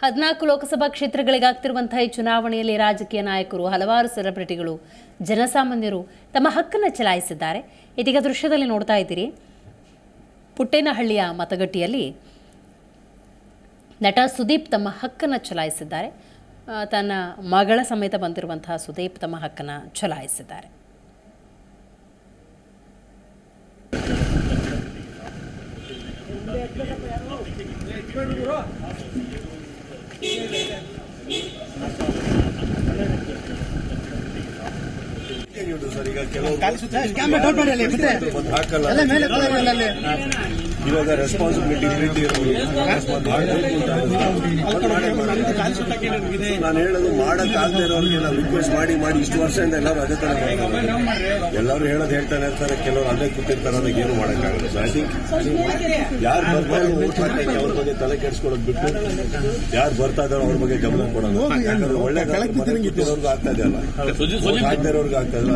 ಹದಿನಾಲ್ಕು ಲೋಕಸಭಾ ಕ್ಷೇತ್ರಗಳಿಗಾಗ್ತಿರುವಂತಹ ಈ ಚುನಾವಣೆಯಲ್ಲಿ ರಾಜಕೀಯ ನಾಯಕರು ಹಲವಾರು ಸೆಲೆಬ್ರಿಟಿಗಳು, ಜನಸಾಮಾನ್ಯರು ತಮ್ಮ ಹಕ್ಕನ್ನು ಚಲಾಯಿಸಿದ್ದಾರೆ. ಇದೀಗ ದೃಶ್ಯದಲ್ಲಿ ನೋಡ್ತಾ ಇದ್ದೀರಿ. ಪುಟ್ಟೇನಹಳ್ಳಿಯ ಮತಗಟ್ಟೆಯಲ್ಲಿ ನಟ ಸುದೀಪ್ ತಮ್ಮ ಹಕ್ಕನ್ನು ಚಲಾಯಿಸಿದ್ದಾರೆ. ತನ್ನ ಮಗಳ ಸಮೇತ ಬಂದಿರುವಂತಹ ಸುದೀಪ್ ತಮ್ಮ ಹಕ್ಕನ್ನು ಚಲಾಯಿಸಿದ್ದಾರೆ. Thank you. ಸರ್ ಈಗ ಕೆಲವು ಹಾಕಲ್ಲ. ಇವಾಗ ರೆಸ್ಪಾನ್ಸಿಬಿಲಿಟಿ ಇರೋರು ಅಕಸ್ಮಾತ್ ನಾನು ಹೇಳೋದು ಮಾಡಕ್ ಆಗದೆ ಇರೋರಿಗೆ ನಾವು ರಿಕ್ವೆಸ್ಟ್ ಮಾಡಿ ಮಾಡಿ ಇಷ್ಟು ವರ್ಷದಿಂದ ಎಲ್ಲರೂ ಅದೇ ತರ. ಎಲ್ಲರೂ ಹೇಳೋದು ಹೇಳ್ತಾನೆ ಇರ್ತಾರೆ ಕೆಲವರು ಅದೇ ಕೂತಿರ್ತಾರೆ ಅದಕ್ಕೆ ಏನು ಮಾಡಕ್ಕಾಗಲ್ಲ. ಸೊ ಐ ಥಿಂಕ್ ಯಾರು ಬರ್ತಾರೆ ಓಟ್ ಅವ್ರ ಬಗ್ಗೆ ತಲೆ ಕೆಡಿಸ್ಕೊಳ್ಳೋದು ಬಿಟ್ಟು ಯಾರು ಬರ್ತಾ ಇದಾರೋ ಅವ್ರ ಬಗ್ಗೆ ಗಮನ ಕೊಡೋದು. ಯಾಕಂದ್ರೆ ಒಳ್ಳೆ ಆಗ್ತಾ ಇದೆಯಲ್ಲ ಆಗ್ತಾ ಇಲ್ಲ